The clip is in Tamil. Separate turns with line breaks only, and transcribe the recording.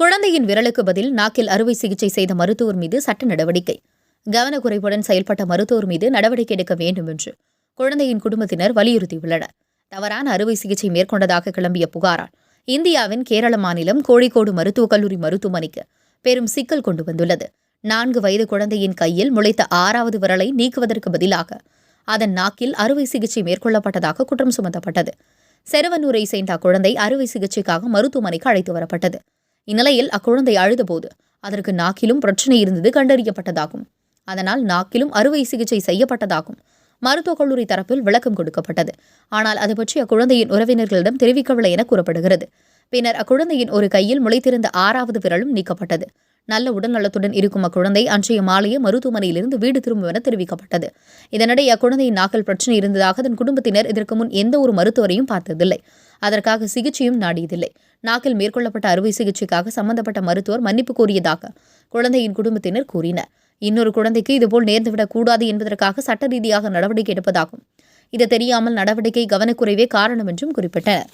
குழந்தையின் விரலுக்கு பதில் நாக்கில் அறுவை சிகிச்சை செய்த மருத்துவர் மீது சட்ட நடவடிக்கை. கவனக்குறைவுடன் செயல்பட்ட மருத்துவர் மீது நடவடிக்கை எடுக்க வேண்டும் என்று குழந்தையின் குடும்பத்தினர் வலியுறுத்தியுள்ளனர். தவறான அறுவை சிகிச்சை மேற்கொண்டதாக கிளம்பிய புகாரால் இந்தியாவின் கேரள மாநிலம் கோழிக்கோடு மருத்துவக் கல்லூரி மருத்துவமனைக்கு பெரும் சிக்கல் கொண்டு வந்துள்ளது. நான்கு வயது குழந்தையின் கையில் முளைத்த ஆறாவது விரலை நீக்குவதற்கு பதிலாக அதன் நாக்கில் அறுவை சிகிச்சை மேற்கொள்ளப்பட்டதாக குற்றம் சுமத்தப்பட்டது. செருவனூரை சேர்ந்த குழந்தை அறுவை சிகிச்சைக்காக மருத்துவமனைக்கு அழைத்து வரப்பட்டது. இந்நிலையில் அக்குழந்தை அழுதபோது அதற்கு நாக்கிலும் பிரச்சனை இருந்தது கண்டறியப்பட்டதாகும். அதனால் நாக்கிலும் அறுவை சிகிச்சை செய்யப்பட்டதாகும். மருத்துவக் கல்லூரி தரப்பில் விளக்கம் கொடுக்கப்பட்டது. ஆனால் அது பற்றி அக்குழந்தையின் உறவினர்களிடம் தெரிவிக்கவில்லை என கூறப்படுகிறது. பின்னர் அக்குழந்தையின் ஒரு கையில் முளைத்திருந்த ஆறாவது விரலும் நீக்கப்பட்டது. நல்ல உடல்நலத்துடன் இருக்கும் அக்குழந்தை அன்றைய மாலையே மருத்துவமனையிலிருந்து வீடு திரும்பும் என தெரிவிக்கப்பட்டது. இதனிடையே அக்குழந்தையின் நாகல் பிரச்சனை இருந்ததாக அதன் குடும்பத்தினர் இதற்கு முன் எந்த ஒரு மருத்துவரையும் பார்த்ததில்லை. அதற்காக சிகிச்சையும் நாடியதில்லை. நாக்கில் மேற்கொள்ளப்பட்ட அறுவை சிகிச்சைக்காக சம்பந்தப்பட்ட மருத்துவர் மன்னிப்பு கோரியதாக குழந்தையின் குடும்பத்தினர் கூறினர். இன்னொரு குழந்தைக்கு இதுபோல் நேர்ந்துவிடக் கூடாது என்பதற்காக சட்ட ரீதியாக நடவடிக்கை எடுப்பதாகும். இது தெரியாமல் நடவடிக்கை கவனக்குறைவே காரணம் என்றும் குறிப்பிட்டனர்.